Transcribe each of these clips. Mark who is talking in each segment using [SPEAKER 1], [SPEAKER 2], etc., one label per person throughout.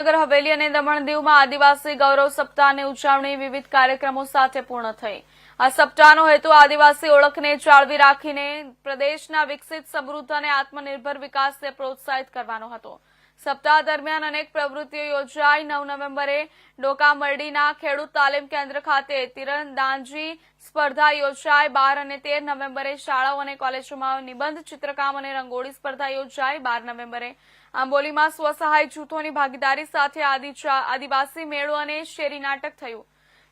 [SPEAKER 1] નગર હવેલી અને દમણ દીવમાં આદિવાસી ગૌરવ સપ્તાહની ઉજવણી વિવિધ કાર્યક્રમો સાથે પૂર્ણ થઈ. આ સપ્તાહનો હેતુ આદિવાસી ઓળખને જાળવી રાખીને પ્રદેશના વિકસિત સમૃદ્ધ અને આત્મનિર્ભર વિકાસને પ્રોત્સાહિત કરવાનો હતો. સપ્તાહ દરમિયાન અનેક પ્રવૃત્તિઓ યોજાઈ. નવ નવેમ્બરે ડોકામરડીના ખેડૂત તાલીમ કેન્દ્ર ખાતે તીરંદાજી સ્પર્ધા યોજાઈ. બાર અને તેર નવેમ્બરે શાળાઓ અને કોલેજોમાં નિબંધ, ચિત્રકામ અને રંગોળી સ્પર્ધા યોજાઈ. બાર નવેમ્બરે આંબોલીમાં સ્વસહાય જૂથોની ભાગીદારી સાથે આદિવાસી મેળો અને શેરી નાટક થયું.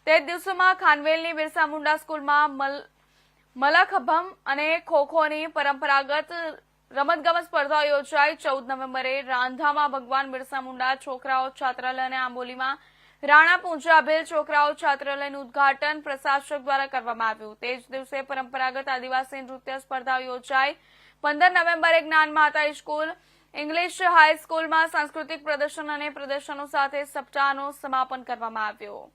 [SPEAKER 1] તે દિવસોમાં ખાનવેલની બિરસા મુંડા સ્કૂલમાં મલ, મલખભમ અને ખોખોની પરંપરાગત રમતગમત સ્પર્ધા યોજાઈ. ચૌદ નવેમ્બરે રાંધામાં ભગવાન બિરસા મુંડા, છોકરાઓ છાત્રાલય અને આંબોલીમાં, રાણા પૂંજાભેલ છોકરાઓ છાત્રાલયનું ઉદ્ઘાટન પ્રશાસક દ્વારા કરવામાં આવ્યું. તે જ દિવસે પરંપરાગત આદિવાસી નૃત્ય સ્પર્ધાઓ યોજાઈ. પંદર નવેમ્બરે જ્ઞાન માતા સ્કૂલ, ઇંગ્લિશ હાઈસ્કૂલમાં સાંસ્કૃતિક પ્રદર્શન અને પ્રદર્શનો સાથે સપ્તાહનું સમાપન કરવામાં આવ્યું.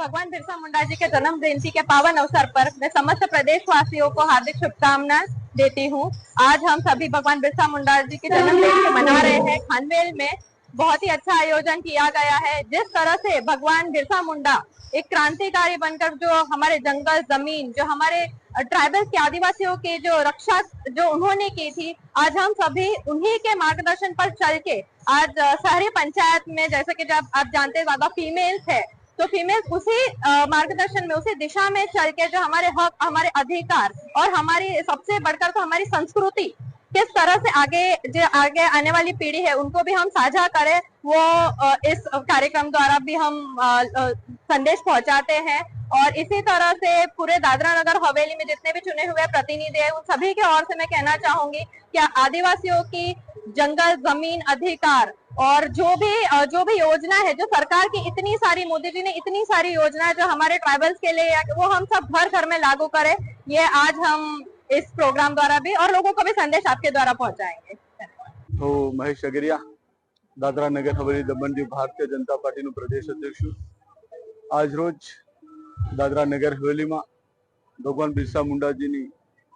[SPEAKER 2] भगवान बिरसा मुंडा जी के जन्म जयंती के पावन अवसर पर मैं समस्त प्रदेशवासियों को हार्दिक शुभकामनाएँ देती हूँ। आज हम सभी भगवान बिरसा मुंडा जी की जन्म जयंती मना रहे हैं। खानवेल में बहुत ही अच्छा आयोजन किया गया है। जिस तरह से भगवान बिरसा मुंडा एक क्रांतिकारी बनकर जो हमारे जंगल, ज़मीन, जो हमारे ट्राइबल के आदिवासियों के जो रक्षा जो उन्होंने की थी, आज हम सभी उन्हीं के मार्गदर्शन पर चल के आज शहरी पंचायत में जैसे कि जब आप जानते हैं ज़्यादा फीमेल्स है तो फीमेल उसी मार्गदर्शन में, उसी दिशा में चल के जो हमारे हक, हमारे अधिकार और हमारी सबसे बढ़कर तो हमारी संस्कृति किस तरह से आगे, जो आगे आने वाली पीढ़ी है, उनको भी हम साझा करें, वो इस कार्यक्रम द्वारा भी हम संदेश पहुंचाते हैं। और इसी तरह से पूरे दादरा नगर, हवेली में जितने भी चुने हुए प्रतिनिधि है, उन सभी के ओर से मैं कहना चाहूँगी कि आदिवासियों की जंगल, ज़मीन, अधिकार और जो भी अ, जो भी योजना है जो सरकार की इतनी सारी मोदी जी ने इतनी सारी योजनाएं जो हमारे ट्राइबल्स के लिए है, वो हम सब घर घर में लागू करें ये आज हम इस प्रोग्राम द्वारा भी और लोगों को भी संदेश आपके द्वारा पहुंचाएंगे
[SPEAKER 3] હું મહેશ અગરિયા દાદરા નગર હવેલી દમણ દીવ ભારતીય જનતા પાર્ટીનું પ્રદેશ અધ્યક્ષ છું આજ રોજ દાદરા નગર હવેલીમાં ભગવાન બિરસા મુંડાજીની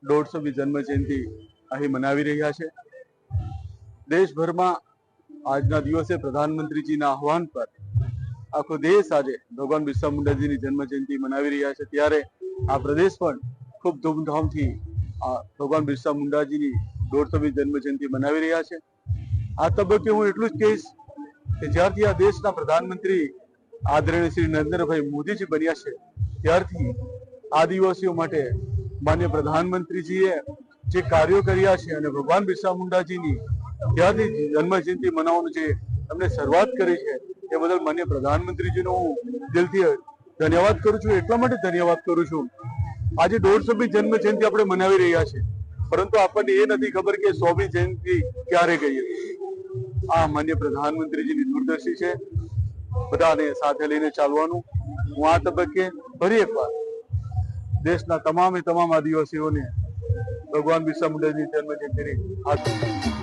[SPEAKER 3] દોઢસોમી જન્મ જયંતિ અહીં મનાવી રહ્યા છે દેશભરમાં આજના દિવસે પ્રધાનમંત્રીજીના આહવાન પર આખો દેશ આજે ભગવાન બિરસા મુંડાજીની જન્મ જયંતિ મનાવી રહ્યા છે. ત્યારે આ પ્રદેશ પણ ખૂબ ધૂમધામથી આ ભગવાન બિરસા મુંડાજીની દોઢસોમી જન્મ જયંતિ મનાવી રહ્યા છે. આ તબક્કે હું એટલું જ કહીશ કે જ્યારથી આ દેશના પ્રધાનમંત્રી આદરણીય શ્રી નરેન્દ્રભાઈ મોદીજી બન્યા છે, ત્યારથી આદિવાસીઓ માટે માન્ય પ્રધાનમંત્રીજીએ જે કાર્યો કર્યા છે અને ભગવાન બિરસા મુંડાજીની ત્યારથી જન્મજયંતિ મનાવવાનું છે એમને શરૂઆત કરી છે, એ બદલ માન્ય પ્રધાનમંત્રીજીનો હું દિલથી ધન્યવાદ કરું છું. એટલા માટે ધન્યવાદ કરું છું. આજે દોઢસોમી જન્મ આપણે મનાવી રહ્યા છે પરંતુ આપણને એ નથી ખબર કે સોમી જયંતિ ક્યારે ગઈ આ માન્ય પ્રધાનમંત્રીજીની દૂરદર્શી છે. બધાને સાથે લઈને ચાલવાનું. હું આ તબક્કે ફરી એકવાર દેશના તમામે તમામ આદિવાસીઓને ભગવાન બિરસા મુંડાની જન્મ જયંતિની હાર્દિક